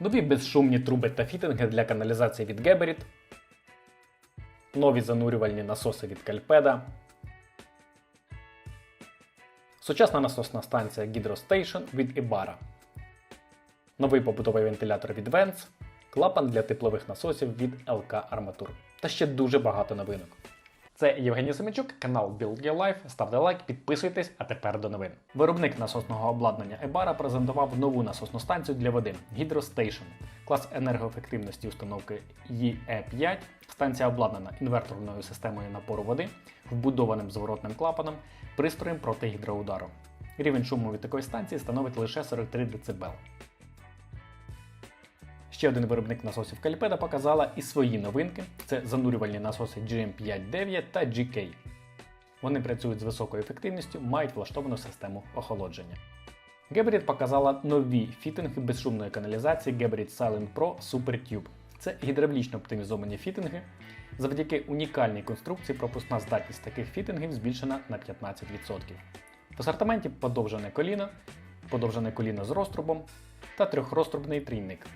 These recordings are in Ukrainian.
нові безшумні труби та фітинги для каналізації від Geberit, нові занурювальні насоси від Кальпеда, сучасна насосна станція Hydrostation від Ibara, новий побутовий вентилятор від Vents, клапан для теплових насосів від LK Armature. Та ще дуже багато новинок. Це Євгеній Семенчук, канал Build Your Life. Ставте лайк, підписуйтесь, а тепер до новин. Виробник насосного обладнання Ebara презентував нову насосну станцію для води Hydrostation. Клас енергоефективності установки EE5. Станція обладнана інверторною системою напору води, вбудованим зворотним клапаном, пристроєм проти гідроудару. Рівень шуму від такої станції становить лише 43 дБ. Ще один виробник насосів Кальпеда показала і свої новинки: це занурювальні насоси GM59 та GK. Вони працюють з високою ефективністю, мають влаштовану систему охолодження. Geberit показала нові фітинги безшумної каналізації Geberit Silent Pro Super Tube. Це гідравлічно оптимізовані фітинги. Завдяки унікальній конструкції пропускна здатність таких фітингів збільшена на 15%. В асортименті подовжене коліно, подовжене коліно з розтрубом та трьохрострубний трійник.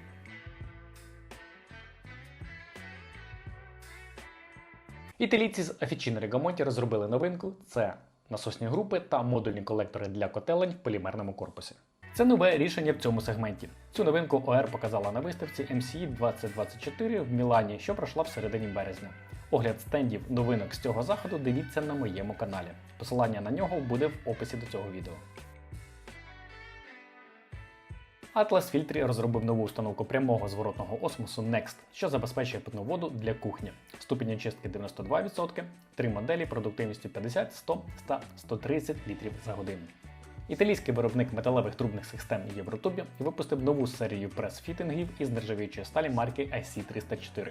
Італійці з Officina Rigamonti розробили новинку: це насосні групи та модульні колектори для котелень в полімерному корпусі. Це нове рішення в цьому сегменті. Цю новинку ОР показала на виставці MCE 2024 в Мілані, що пройшла в середині березня. Огляд стендів новинок з цього заходу дивіться на моєму каналі. Посилання на нього буде в описі до цього відео. Atlas Filtri розробив нову установку прямого зворотного осмосу Next, що забезпечує питну воду для кухні. Ступінь очистки 92%, три моделі продуктивністю 50, 100, 100, 130 літрів за годину. Італійський виробник металевих трубних систем Євротубі випустив нову серію прес-фітингів із нержавіючої сталі марки IC304.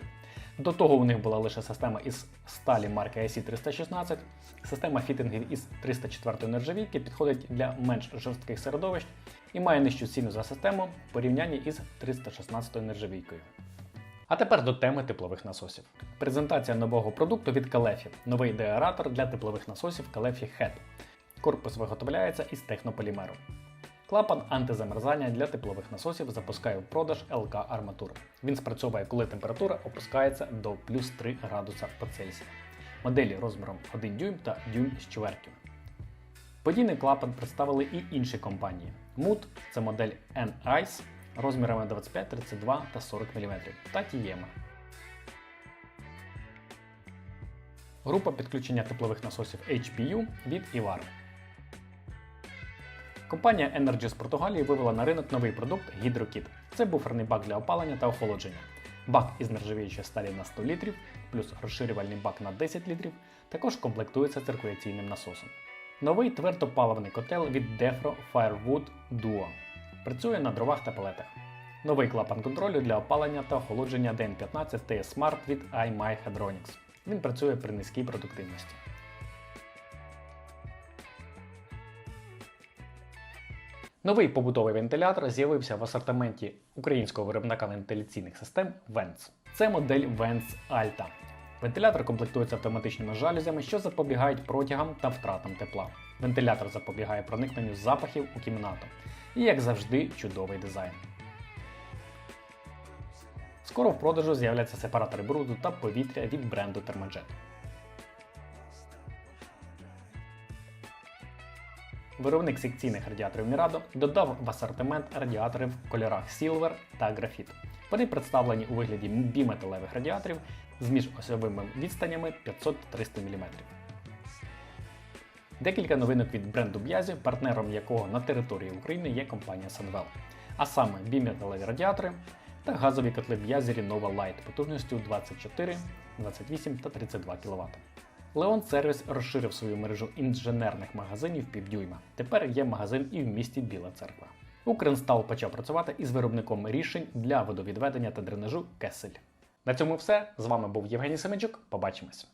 До того у них була лише система із сталі марки IC316. Система фітингів із 304 нержавійки підходить для менш жорстких середовищ і має нижчу ціну за систему в порівнянні із 316 нержавійкою. А тепер до теми теплових насосів. Презентація нового продукту від Калефі. Новий деаератор для теплових насосів Калефі Head. Корпус виготовляється із технополімеру. Клапан антизамерзання для теплових насосів запускає в продаж ЛК Арматур. Він спрацьовує, коли температура опускається до плюс 3 градуса по Цельсію. Моделі розміром 1 дюйм та дюйм з чвертю. Подібний клапан представили і інші компанії. Mood – це модель N-Ice розмірами 25, 32 та 40 мм та Tiema. Група підключення теплових насосів HPU від Ivar. Компанія Energy з Португалії вивела на ринок новий продукт HydroKit. Це буферний бак для опалення та охолодження. Бак із нержавіючої сталі на 100 літрів, плюс розширювальний бак на 10 літрів, також комплектується циркуляційним насосом. Новий твердопаливний котел від Defro Firewood Duo. Працює на дровах та пелетах. Новий клапан контролю для опалення та охолодження DN15 TS Smart від iMy Hadronics. Він працює при низькій продуктивності. Новий побутовий вентилятор з'явився в асортименті українського виробника вентиляційних систем Vents. Це модель Vents Alta. Вентилятор комплектується автоматичними жалюзями, що запобігають протягам та втратам тепла. Вентилятор запобігає проникненню запахів у кімнату. І, як завжди, чудовий дизайн. Скоро в продажу з'являться сепаратори бруду та повітря від бренду Thermojet. Виробник секційних радіаторів Murado додав в асортимент радіаторів в кольорах Silver та графіт. Вони представлені у вигляді біметалевих радіаторів з міжосьовими відстанями 500-300 мм. Декілька новинок від бренду Biazzi, партнером якого на території України є компанія Sunwell. А саме біметалеві радіатори та газові котли Biazzi Renova Light потужністю 24, 28 та 32 кВт. Leon Сервіс розширив свою мережу інженерних магазинів півдюйма. Тепер є магазин і в місті Біла Церква. Укрінстал почав працювати із виробником рішень для водовідведення та дренажу Кесель. На цьому все. З вами був Євгеній Семенчук. Побачимось.